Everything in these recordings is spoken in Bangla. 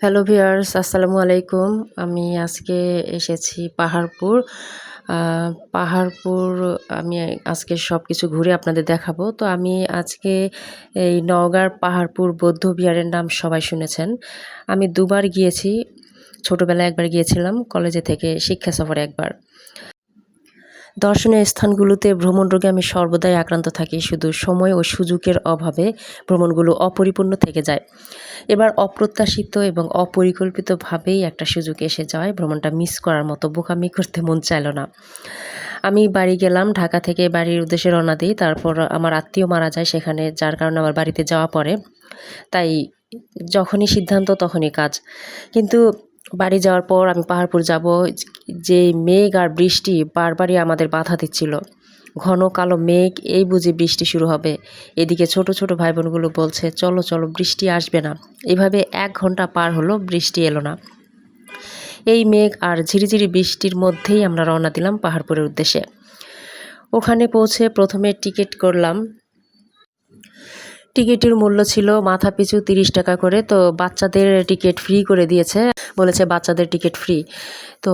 হ্যালো ভিউয়ার্স আসসালামু আলাইকুম। আমি আজকে এসেছি পাহাড়পুর। পাহাড়পুর, আমি আজকে সব কিছু ঘুরে আপনাদের দেখাবো। তো আমি আজকে এই নওগাঁর পাহাড়পুর বৌদ্ধ বিহারের নাম সবাই শুনেছেন। আমি দুবার গিয়েছি। ছোটোবেলায় একবার গিয়েছিলাম, কলেজে থেকে শিক্ষা সফরে একবার। দর্শনীয় স্থানগুলোতে ভ্রমণ রোগে আমি সর্বদাই আক্রান্ত থাকি। শুধু সময় ও সুযোগের অভাবে ভ্রমণগুলো অপরিপূর্ণ থেকে যায়। এবার অপ্রত্যাশিত এবং অপরিকল্পিতভাবেই একটা সুযোগ এসে যায় ভ্রমণটা মিস করার মতো বোকামি করতে মন চাইল না। আমি বাড়ি গেলাম, ঢাকা থেকে বাড়ির উদ্দেশ্যে রওনা দিই, তারপর আমার আত্মীয় মারা যায় সেখানে, যার কারণে আমার বাড়িতে যাওয়া পড়ে। তাই যখনই সিদ্ধান্ত তখনই কাজ। কিন্তু বাড়ি যাওয়ার পর আমি পাহাড়পুর যাব। যে মেঘ আর বৃষ্টি বারবারই আমাদের বাধা দিচ্ছিল। ঘন কালো মেঘ, এই বুঝি বৃষ্টি শুরু হবে। এদিকে ছোট ছোট ভাই বোনগুলো বলছে, চলো চলো, বৃষ্টি আসবে না। এভাবে এক ঘণ্টা পার হলো, বৃষ্টি এলো না। এই মেঘ আর ঝিরিঝিরি বৃষ্টির মধ্যেই আমরা রওনা দিলাম পাহাড়পুরের উদ্দেশ্যে। ওখানে পৌঁছে প্রথমে টিকিট করলাম। টিকিটের মূল্য ছিল মাথা পিছু তিরিশ টাকা করে, তো বাচ্চাদের টিকিট ফ্রি করে দিয়েছে। বলেছে বাচ্চাদের টিকিট ফ্রি তো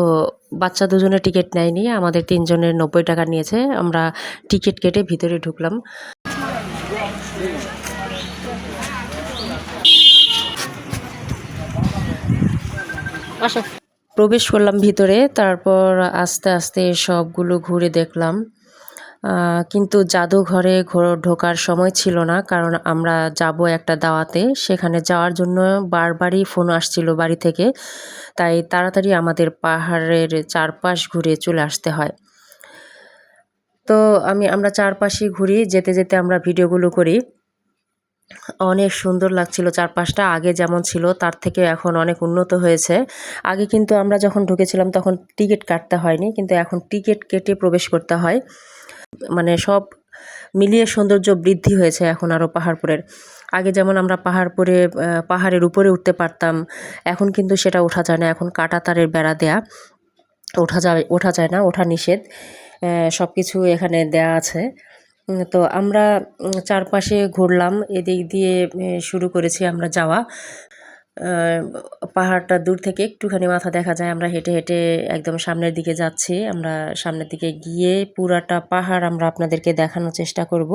বাচ্চা দুজনের টিকিট নেয়নি, আমাদের তিনজনের নব্বই টাকা নিয়েছে, আমরা টিকিট কেটে ভিতরে ঢুকলাম। প্রবেশ করলাম ভিতরে, তারপর আস্তে আস্তে সবগুলো ঘুরে দেখলাম। কিন্তু জাদুঘরে ঢোকার সময় ছিল না, কারণ আমরা যাব একটা দাওয়াতে। সেখানে যাওয়ার জন্য বারবারই ফোন আসছিল বাড়ি থেকে, তাই তাড়াতাড়ি আমাদের পাহাড়ের চারপাশ ঘুরে চলে আসতে হয়। তো আমি, আমরা চারপাশে ঘুরি, যেতে যেতে আমরা ভিডিওগুলো করি। অনেক সুন্দর লাগছিল চারপাশটা, আগে যেমন ছিল, তার থেকে এখন অনেক উন্নত হয়েছে। আগে কিন্তু আমরা যখন ঢুকেছিলাম তখন টিকিট কাটতে হয়নি, কিন্তু এখন টিকিট কেটে প্রবেশ করতে হয়। মানে সব মিলিয়ে সৌন্দর্য বৃদ্ধি হয়েছে এখন আরও পাহাড়পুরের। আগে যেমন আমরা পাহাড়পুরে পাহাড়ের উপরে উঠতে পারতাম, এখন কিন্তু সেটা ওঠা যায় না। এখন কাটা তারের বেড়া দেয়া ওঠা যায় ওঠা যায় না, ওঠা নিষেধ সব কিছু এখানে দেয়া আছে। তো আমরা চারপাশে ঘুরলাম, এদিক দিয়ে শুরু করেছি আমরা যাওয়া। পাহাড়টা দূর থেকে একটুখানি মাথা দেখা যায়। আমরা হেঁটে হেঁটে একদম সামনের দিকে যাচ্ছি। আমরা সামনের দিকে গিয়ে পুরাটা পাহাড় আমরা আপনাদেরকে দেখানোর চেষ্টা করব।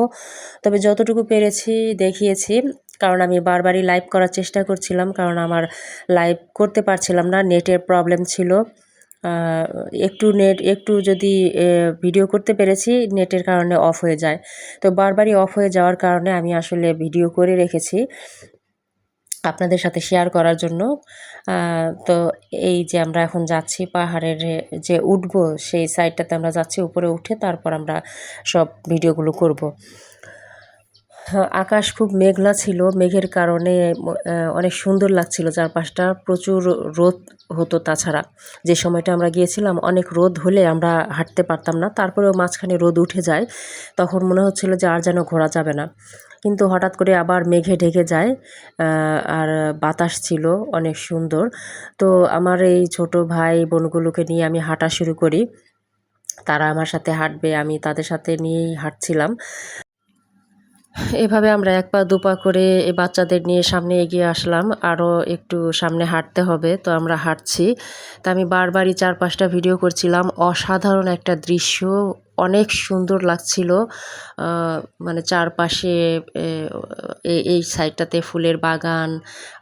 তবে যতটুকু পেরেছি, দেখিয়েছি। কারণ আমি বারবারই লাইভ করার চেষ্টা করছিলাম। কারণ আমার লাইভ করতে পারছিলাম না। নেটের প্রবলেম ছিল। একটু নেট একটু যদি ভিডিও করতে পেরেছি, নেটের কারণে অফ হয়ে যায়। তো বারবারই অফ হয়ে যাওয়ার কারণে আমি আসলে ভিডিও করে রেখেছি। আপনাদের সাথে শেয়ার করার জন্য। তো এই যে আমরা এখন যাচ্ছি পাহাড়ের যে উঠব সেই সাইডটাতে আমরা যাচ্ছি উপরে উঠে তারপর আমরা সব ভিডিওগুলো করব। হ্যাঁ, আকাশ খুব মেঘলা ছিল মেঘের কারণে অনেক সুন্দর লাগছিল চারপাশটা প্রচুর রোদ হতো তাছাড়া। যে সময়টা আমরা গিয়েছিলাম অনেক রোদ হলে আমরা হাঁটতে পারতাম না তারপরেও মাঝখানে রোদ উঠে যায় তখন মনে হচ্ছিল যে আর যেন ঘোরা যাবে না। কিন্তু হঠাৎ করে আবার মেঘে ঢেকে যায় আর বাতাস ছিল অনেক সুন্দর। তো আমার এই ছোট ভাই বোনগুলোকে নিয়ে আমি হাঁটা শুরু করি। তারা আমার সাথে হাঁটবে, আমি তাদের সাথে নিয়েই হাঁটছিলাম। এভাবে আমরা এক পা দুপা করে এই বাচ্চাদের নিয়ে সামনে এগিয়ে আসলাম। আরও একটু সামনে হাঁটতে হবে, তো আমরা হাঁটছি। তা আমি বারবারই চার পাঁচটা ভিডিও করছিলাম। অসাধারণ একটা দৃশ্য অনেক সুন্দর লাগছিল। মানে চারপাশে এই সাইডটাতে ফুলের বাগান,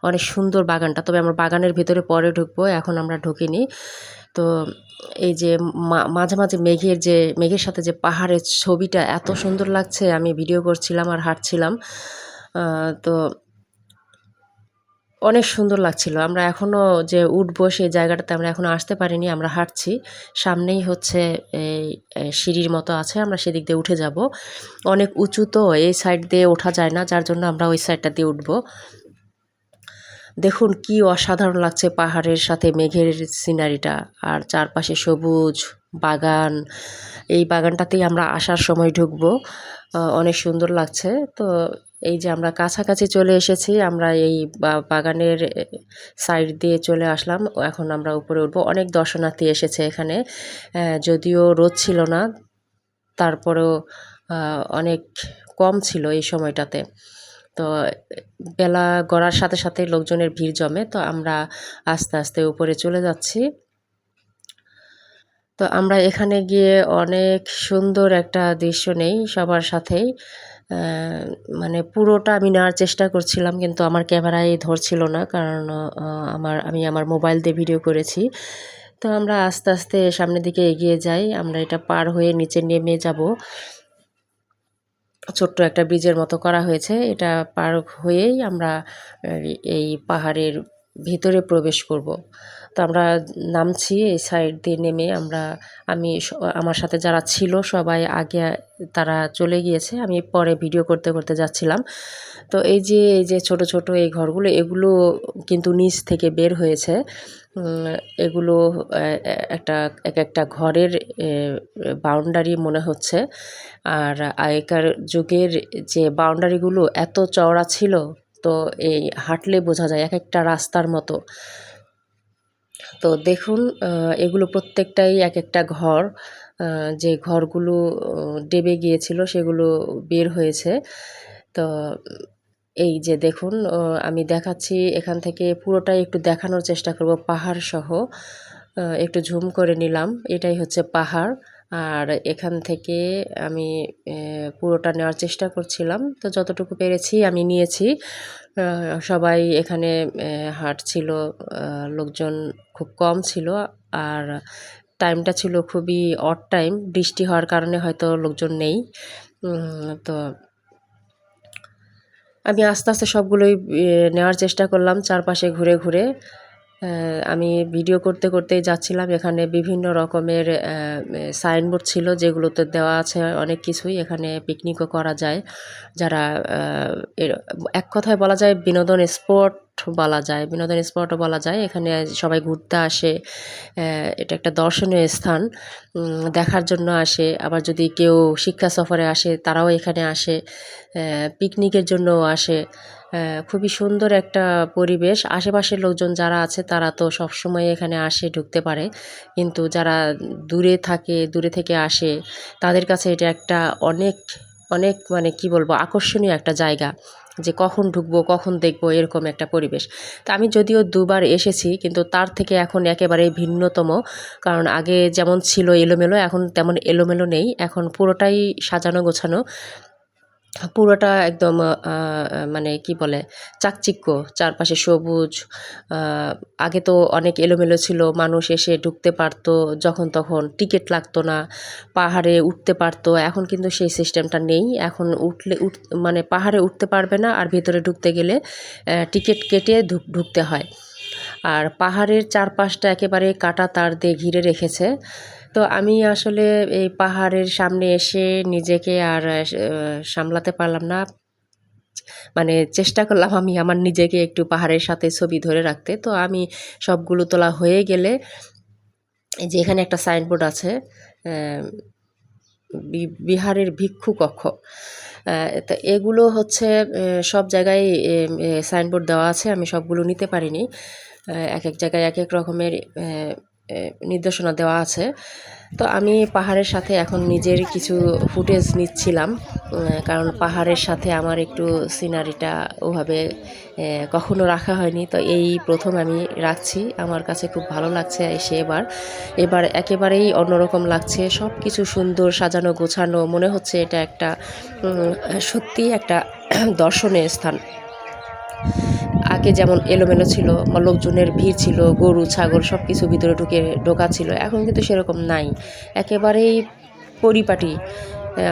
অনেক সুন্দর বাগানটা। তবে আমরা বাগানের ভেতরে পরে ঢুকবো, এখন আমরা ঢুকিনি। তো এই যে মাঝে মাঝে মেঘের যে, মেঘের সাথে যে পাহাড়ের ছবিটা এত সুন্দর লাগছে, আমি ভিডিও করছিলাম আর হাঁটছিলাম। তো অনেক সুন্দর লাগছিল। আমরা এখনও যে উঠবো সেই জায়গাটাতে আমরা এখনও আসতে পারিনি, আমরা হাঁটছি। সামনেই হচ্ছে এই সিঁড়ির মতো আছে, আমরা সেদিক দিয়ে উঠে যাব। অনেক উঁচু তো, এই সাইড দিয়ে ওঠা যায় না, যার জন্য আমরা ওই সাইডটা দিয়ে উঠবো। দেখুন কি অসাধারণ লাগছে পাহাড়ের সাথে মেঘের সিনারিটা, আর চারপাশে সবুজ বাগান। এই বাগানটাতেই আমরা আসার সময় ঢুকবো। অনেক সুন্দর লাগছে। তো এই যে আমরা কাছাকাছি চলে এসেছি, আমরা এই বাগানের সাইড দিয়ে চলে আসলাম। এখন আমরা উপরে উঠবো। অনেক দর্শনার্থী এসেছে এখানে। যদিও রোদ ছিল না, তারপরেও অনেক কম ছিল এই সময়টাতে। তো, বেলা গড়ার সাথে সাথে লোকজনের ভিড় জমে, তো আমরা আস্তে আস্তে উপরে চলে যাচ্ছি। তো আমরা এখানে গিয়ে অনেক সুন্দর একটা দৃশ্য নেই সবার সাথেই। মানে পুরোটা আমি নেওয়ার চেষ্টা করছিলাম, কিন্তু আমার ক্যামেরায় ধরছিল না, কারণ আমার, আমি আমার মোবাইল দিয়ে ভিডিও করেছি। তো আমরা আস্তে আস্তে সামনের দিকে এগিয়ে যাই, আমরা এটা পার হয়ে নিচে নেমে যাব। ছোট্ট একটা ব্রিজের মতো করা হয়েছে, এটা পার হয়েই আমরা এই পাহাড়ের ভিতরে প্রবেশ করব। তো আমরা নামছি, এই সাইড দিয়ে নেমে আমরা, আমি আমার সাথে যারা ছিল সবাই আগে তারা চলে গিয়েছে। আমি পরে ভিডিও করতে করতে যাচ্ছিলাম। তো এই যে এই যে ছোট ছোট এই ঘরগুলো, এগুলো কিন্তু নিচ থেকে বের হয়েছে। এগুলো একটা, এক একটা ঘরের বাউন্ডারি মনে হচ্ছে। আর আগেকার যুগের যে বাউন্ডারিগুলো এত চওড়া ছিল তো এই হাঁটলে বোঝা যায় এক একটা রাস্তার মতো। তো দেখুন এগুলো প্রত্যেকটাই এক একটা ঘর। যে ঘরগুলো ডেবে গিয়েছিল সেগুলো বের হয়েছে। তো এই যে দেখুন আমি দেখাচ্ছি, এখান থেকে পুরোটাই একটু দেখানোর চেষ্টা করব পাহাড় সহ একটু ঝুম করে নিলাম, এটাই হচ্ছে পাহাড়। আর এখান থেকে আমি পুরোটা নেওয়ার চেষ্টা করছিলাম। তো যতটুকু পেরেছি আমি নিয়েছি। সবাই এখানে হাট ছিল লোকজন খুব কম ছিল। আর টাইমটা ছিল খুবই অট টাইম। বৃষ্টি হওয়ার কারণে হয়তো লোকজন নেই। তো আমি আস্তে আস্তে সবগুলোই নেওয়ার চেষ্টা করলাম চারপাশে ঘুরে ঘুরে। আমি ভিডিও করতে করতেই যাচ্ছিলাম। এখানে বিভিন্ন রকমের সাইনবোর্ড ছিল যেগুলোতে দেওয়া আছে অনেক কিছুই। এখানে পিকনিকও করা যায়। যারা এক কথায় বলা যায় বিনোদন স্পট বলা যায়। বিনোদন স্পটও বলা যায়। এখানে সবাই ঘুরতে আসে। এটা একটা দর্শনীয় স্থান। দেখার জন্য আসে। আবার যদি কেউ শিক্ষা সফরে আসে, তারাও এখানে আসে। পিকনিকের জন্যও আসে। খুবই সুন্দর একটা পরিবেশ। আশেপাশের লোকজন যারা আছে, তারা তো সবসময় এখানে আসে, ঢুকতে পারে। কিন্তু যারা দূরে থাকে, দূরে থেকে আসে, তাদের কাছে এটা একটা অনেক অনেক মানে কি বলব, আকর্ষণীয় একটা জায়গা। যে কখন ঢুকবো, কখন দেখব, এরকম একটা পরিবেশ। তা আমি যদিও দুবার এসেছি, কিন্তু তার থেকে এখন একেবারে ভিন্নতম। কারণ আগে যেমন ছিল এলোমেলো, এখন তেমন এলোমেলো নেই। এখন পুরোটাই সাজানো গোছানো। পুরোটা একদম মানে কি বলে, চাকচিক্য, চারপাশে সবুজ আগে তো অনেক এলোমেলো ছিল, মানুষ এসে ঢুকতে পারতো, যখন তখন টিকিট লাগতো না, পাহাড়ে উঠতে পারতো, এখন কিন্তু সেই সিস্টেমটা নেই, এখন উঠলে, উঠ মানে পাহাড়ে উঠতে পারবে না, আর ভেতরে ঢুকতে গেলে টিকিট কেটে ঢুকতে হয়। আর পাহাড়ের চারপাশটা একেবারে কাটা তার দিয়ে ঘিরে রেখেছে তো আমি আসলে এই পাহাড়ের সামনে এসে নিজেকে আর সামলাতে পারলাম না। মানে চেষ্টা করলাম আমি আমার নিজেকে একটু পাহাড়ের সাথে ছবি ধরে রাখতে। তো আমি সবগুলো তোলা হয়ে গেলে যে এখানে একটা সাইনবোর্ড আছে বিহারের ভিক্ষু কক্ষ। তো এগুলো হচ্ছে সব জায়গায় সাইনবোর্ড দেওয়া আছে। আমি সবগুলো নিতে পারিনি। এক এক জায়গায় এক এক রকমের নির্দেশনা দেওয়া আছে। তো আমি পাহাড়ের সাথে এখন নিজের কিছু ফুটেজ নিচ্ছিলাম কারণ পাহাড়ের সাথে আমার একটু সিনারিটা ওভাবে কখনো রাখা হয়নি। তো এই প্রথম আমি রাখছি। আমার কাছে খুব ভালো লাগছে এসে এবার। এবার একেবারেই অন্যরকম লাগছে। সব কিছু সুন্দর সাজানো গোছানো, মনে হচ্ছে এটা একটা সত্যি একটা দর্শনীয় স্থান। আগে যেমন এলোমেলো ছিল, বা লোকজনের ভিড় ছিল, গরু, ছাগল সব কিছু ভিতরে ঢুকে ঢোকা ছিল, এখন কিন্তু সেরকম নাই। একেবারেই পরিপাটি।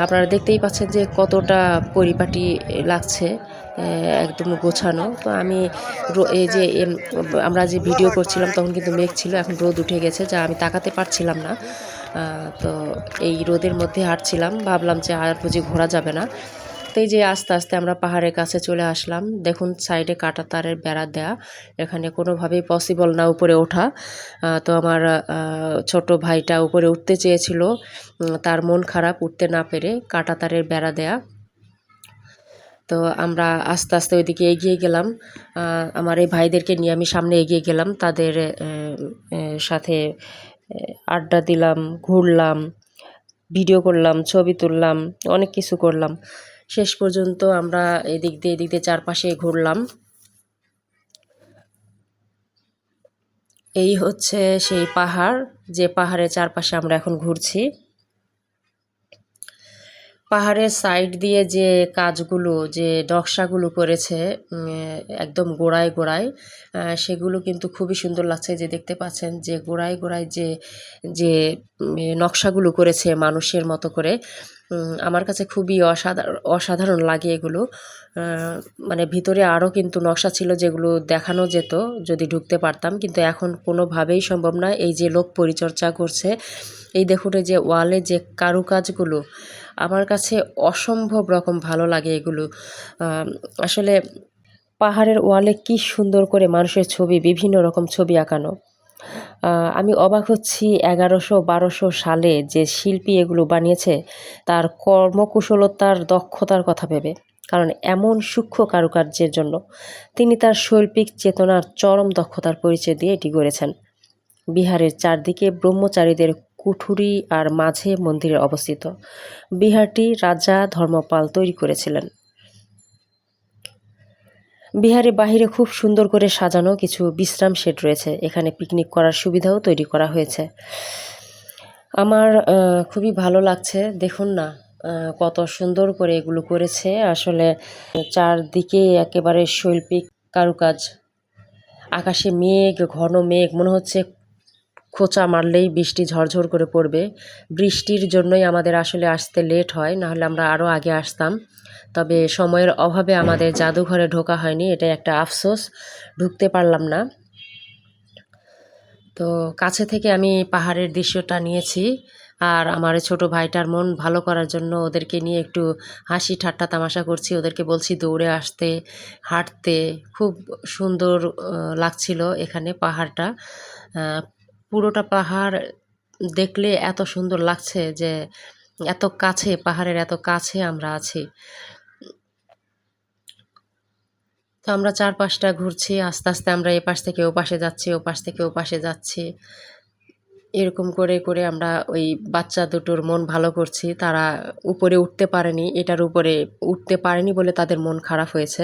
আপনারা দেখতেই পাচ্ছেন যে কতটা পরিপাটি লাগছে একদম গোছানো। তো আমি এই যে আমরা যে ভিডিও করছিলাম তখন কিন্তু মেঘ ছিল, এখন রোদ উঠে গেছে, যা আমি তাকাতে পারছিলাম না। তো এই রোদের মধ্যে হাঁটছিলাম, ভাবলাম যে আর বুঝি ঘোরা যাবে না। এই যে আস্তে আস্তে আমরা পাহাড়ের কাছে চলে আসলাম, দেখুন সাইডে কাটা তারের বেড়া দেয়া, এখানে কোনোভাবেই পসিবল না উপরে ওঠা। তো আমার ছোট ভাইটা উপরে উঠতে চেয়েছিল তার মন খারাপ, উঠতে না পেরে কাটা তারের বেড়া দেয়া। তো আমরা আস্তে আস্তে ওইদিকে এগিয়ে গেলাম। আমার এই ভাইদেরকে নিয়ে আমি সামনে এগিয়ে গেলাম, তাদের সাথে আড্ডা দিলাম, ঘুরলাম, ভিডিও করলাম, ছবি তুললাম, অনেক কিছু করলাম। শেষ পর্যন্ত আমরা এদিক দিয়ে এদিক দিয়ে চারপাশে ঘুরলাম। এই হচ্ছে সেই পাহাড়, যে পাহাড়ের চারপাশে আমরা এখন ঘুরছি। পাহাড়ের সাইড দিয়ে যে কাজগুলো, যে নকশাগুলো করেছে একদম গোড়ায় গোড়ায় সেগুলো কিন্তু খুবই সুন্দর লাগছে যে দেখতে পাচ্ছেন যে গোড়ায় গোড়ায় যে যে নকশাগুলো করেছে মানুষের মতো করে। আমার কাছে খুবই অসাধারণ অসাধারণ লাগে এগুলো। মানে ভিতরে আরও কিন্তু নকশা ছিল যেগুলো দেখানো যেত, যদি ঢুকতে পারতাম। কিন্তু এখন কোনোভাবেই সম্ভব না। এই যে লোক পরিচর্যা করছে, এই দেখুন যে ওয়ালে যে কারুকাজগুলো, আমার কাছে অসম্ভব রকম ভালো লাগে এগুলো। আসলে পাহাড়ের ওয়ালে কি সুন্দর করে মানুষের ছবি, বিভিন্ন রকম ছবি আঁকানো। আমি অবাক হচ্ছি এগারোশো বারোশো সালে যে শিল্পী এগুলো বানিয়েছে, তার কর্মকুশলতার দক্ষতার কথা ভেবে। কারণ এমন সূক্ষ্ম কারুকার্যের জন্য তিনি তার শৈল্পিক চেতনার চরম দক্ষতার পরিচয় দিয়ে এটি গড়েছেন। বিহারের চারদিকে ব্রহ্মচারীদের কুঠুরি আর মাঝে মন্দিরে অবস্থিত। বিহারটি রাজা ধর্মপাল তৈরি করেছিলেন। বিহারে বাহিরে খুব সুন্দর করে সাজানো কিছু বিশ্রাম শেড রয়েছে। এখানে পিকনিক করার সুবিধাও তৈরি করা হয়েছে। আমার খুবই ভালো লাগছে। দেখুন না কত সুন্দর করে এগুলো করেছে। আসলে চারদিকে একেবারে শৈল্পিক কারুকাজ। আকাশে মেঘ, ঘন মেঘ, মনে হচ্ছে খোঁচা মারলেই বৃষ্টি ঝরঝর করে পড়বে। বৃষ্টির জন্যই আমাদের আসলে আসতে লেট হয়, নাহলে আমরা আরও আগে আসতাম। তবে সময়ের অভাবে আমাদের জাদুঘরে ঢোকা হয়নি এটা একটা আফসোস, ঢুকতে পারলাম না। তো কাছে থেকে আমি পাহাড়ের দৃশ্যটা নিয়েছি, আর আমার ছোট ভাইটার মন ভালো করার জন্য ওদেরকে নিয়ে একটু হাসি ঠাট্টা তামাশা করছি। ওদেরকে বলছি দৌড়ে আসতে, হাঁটতে, খুব সুন্দর লাগছিল এখানে পাহাড়টা। পুরোটা পাহাড় দেখলে এত সুন্দর লাগছে যে এত কাছে, পাহাড়ের এত কাছে আমরা আছি। তো আমরা চারপাশটা ঘুরছি, আস্তে আস্তে আমরা এ পাশ থেকে ও পাশে যাচ্ছি ও পাশ থেকে ও পাশে যাচ্ছি। এরকম করে করে আমরা ওই বাচ্চা দুটোর মন ভালো করছি। তারা উপরে উঠতে পারেনি, এটার উপরে উঠতে পারেনি বলে তাদের মন খারাপ হয়েছে।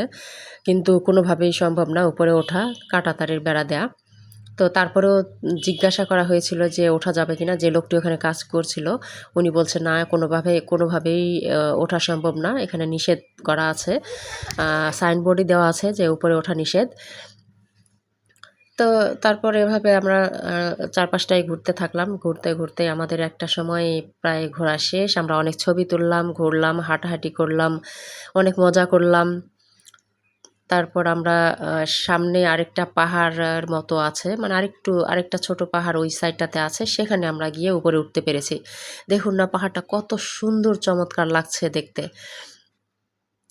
কিন্তু কোনোভাবেই সম্ভব না উপরে ওঠা কাটাতারের বেড়া দেয়া। তো তারপরেও জিজ্ঞাসা করা হয়েছিল যে ওঠা যাবে কিনা, যে লোকটি ওখানে কাজ করছিল। উনি বলছে, না, কোনোভাবে, কোনোভাবেই ওঠা সম্ভব না। এখানে নিষেধ করা আছে। সাইনবোর্ডই দেওয়া আছে যে উপরে ওঠা নিষেধ। তো তারপর এভাবে আমরা চারপাশটায় ঘুরতে থাকলাম। ঘুরতে ঘুরতে আমাদের একটা সময় প্রায় ঘোরা শেষ। আমরা অনেক ছবি তুললাম, ঘুরলাম, হাঁটাহাঁটি করলাম, অনেক মজা করলাম। তারপর আমরা সামনে আরেকটা পাহাড়ের মতো আছে মানে আরেকটু, আরেকটা ছোট পাহাড় ওই সাইডটাতে আছে, সেখানে আমরা গিয়ে উপরে উঠতে পেরেছি। দেখুন না, পাহাড়টা কত সুন্দর, চমৎকার লাগছে দেখতে।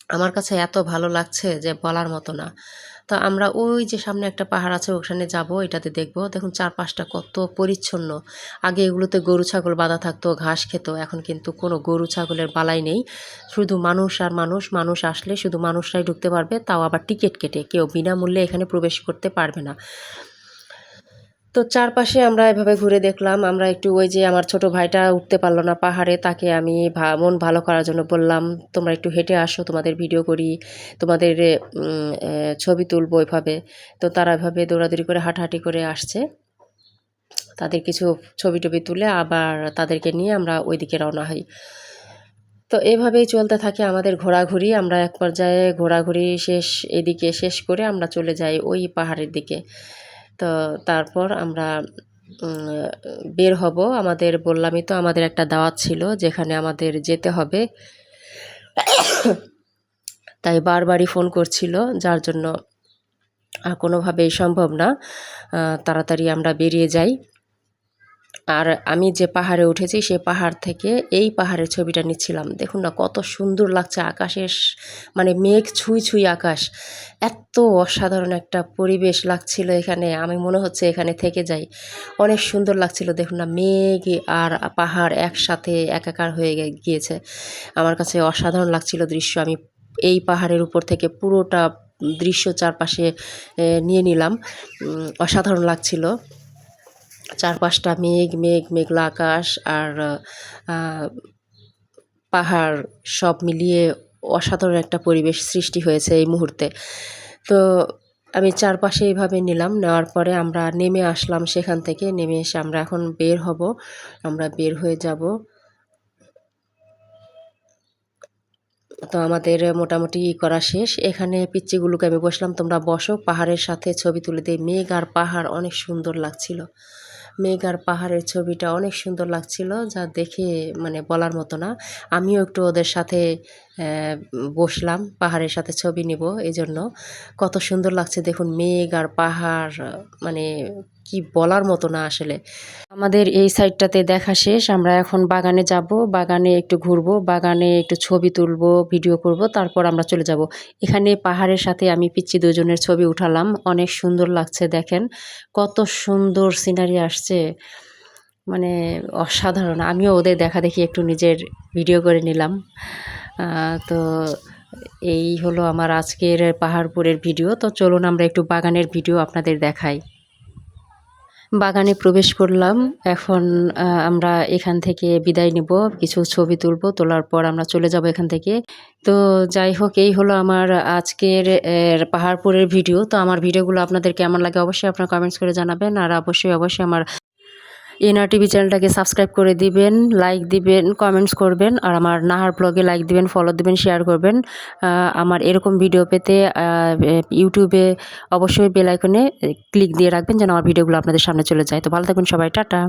আমার কাছে এত ভালো লাগছে যে বলার মতো না। তো আমরা ওই যে সামনে একটা পাহাড় আছে, ওখানে যাব, এটাতে দেখব। দেখুন, চারপাশটা কত পরিচ্ছন্ন। আগে এগুলোতে গরু, ছাগল বাঁধা থাকতো, ঘাস খেত, এখন কিন্তু কোনো গরু, ছাগলের বালাই নেই। শুধু মানুষ আর মানুষ মানুষ আসলে শুধু মানুষরাই ঢুকতে পারবে, তাও আবার টিকিট কেটে। কেউ বিনামূল্যে এখানে প্রবেশ করতে পারবে না। তো চারপাশে আমরা এভাবে ঘুরে দেখলাম। আমরা একটু ওই যে আমার ছোট ভাইটা উঠতে পারল না পাহাড়ে, তাকে আমি মন ভালো করার জন্য বললাম, তোমরা একটু হেঁটে আসো, তোমাদের ভিডিও করি, তোমাদের ছবি তুলবো এভাবে। তো তারা এভাবে দৌড়াদৌড়ি করে, হাঁটাহাঁটি করে আসছে। তাদের কিছু ছবি টবি তুলে আবার তাদেরকে নিয়ে আমরা ওইদিকে রওনা হই। তো এভাবেই চলতে থাকে আমাদের ঘোরাঘুরি। আমরা এক পর্যায়ে ঘোরাঘুরি শেষ, এদিকে শেষ করে আমরা চলে যাই ওই পাহাড়ের দিকে। তো তারপর আমরা বের হব। আমাদের বললামই তো আমাদের একটা দাওয়াত ছিল যেখানে আমাদের যেতে হবে। তাই বারবারই ফোন করছিল, যার জন্য আর কোনোভাবেই সম্ভব না। তাড়াতাড়ি আমরা বেরিয়ে যাই। আর আমি যে পাহাড়ে উঠেছি, সে পাহাড় থেকে এই পাহাড়ের ছবিটা নিচ্ছিলাম। দেখুন না, কত সুন্দর লাগছে আকাশের মানে মেঘ ছুঁই ছুঁই আকাশ। এত অসাধারণ একটা পরিবেশ লাগছিল এখানে, আমি মনে হচ্ছে এখানে থেকে যাই। অনেক সুন্দর লাগছিল, দেখুন না, মেঘ আর পাহাড় একসাথে একাকার হয়ে গিয়েছে। আমার কাছে অসাধারণ লাগছিল দৃশ্য, আমি এই পাহাড়ের উপর থেকে পুরোটা দৃশ্য চারপাশে নিয়ে নিলাম। অসাধারণ লাগছিল। চারপাশটা মেঘ মেঘ, মেঘলা আকাশ আর পাহাড় সব মিলিয়ে অসাধারণ একটা পরিবেশ সৃষ্টি হয়েছে এই মুহূর্তে। তো আমি চারপাশে এইভাবে নিলাম, নেওয়ার পরে আমরা নেমে আসলাম সেখান থেকে। নেমে এসে আমরা এখন বের হব, আমরা বের হয়ে যাব। তো আমাদের মোটামুটি করা শেষ। এখানে পিচ্চিগুলোকে আমি বসলাম, তোমরা বসো। পাহাড়ের সাথে ছবি তুলে দিই। মেঘ আর পাহাড় অনেক সুন্দর লাগছিল। মেঘ আর পাহাড়ের ছবিটা অনেক সুন্দর লাগছিল, যা দেখে মানে বলার মতো না। আমিও একটু ওদের সাথে বসলাম, পাহাড়ের সাথে ছবি নিব এই জন্য কত সুন্দর লাগছে দেখুন, মেঘ আর পাহাড় মানে কি বলার মতো না আসলে। আমাদের এই সাইডটাতে দেখা শেষ, আমরা এখন বাগানে যাব, বাগানে একটু ঘুরবো, বাগানে একটু ছবি তুলবো, ভিডিও করব, তারপর আমরা চলে যাব। এখানে পাহাড়ের সাথে আমি পিচ্ছি দুজনের ছবি উঠালাম, অনেক সুন্দর লাগছে দেখেন, কত সুন্দর সিনারি আসছে। মানে অসাধারণ, আমিও ওদের দেখা দেখি একটু নিজের ভিডিও করে নিলাম। তো এই হলো আমার আজকের পাহাড়পুরের ভিডিও, তো চলুন আমরা একটু বাগানের ভিডিও আপনাদের দেখাই। বাগানে প্রবেশ করলাম। এখন আমরা এখান থেকে বিদায় নিব। কিছু ছবি তুলব, তোলার পর আমরা চলে যাব এখান থেকে। তো যাই হোক, এই হলো আমার আজকের পাহাড়পুরের ভিডিও। তো আমার ভিডিওগুলো আপনাদের কেমন লাগে অবশ্যই আপনারা কমেন্টস করে জানাবেন। আর অবশ্যই অবশ্যই আমার এনআর টিভি চ্যানেলটাকে সাবস্ক্রাইব করে দিবেন লাইক দিবেন কমেন্টস করবেন, আর আমার নাহার ব্লগে লাইক দিবেন ফলো দিবেন শেয়ার করবেন। আমার এরকম ভিডিও পেতে ইউটিউবে অবশ্যই বেল আইকনে ক্লিক দিয়ে রাখবেন যেন আমার ভিডিওগুলো আপনাদের সামনে চলে যায়। তো ভালো থাকবেন সবাই, টাটা।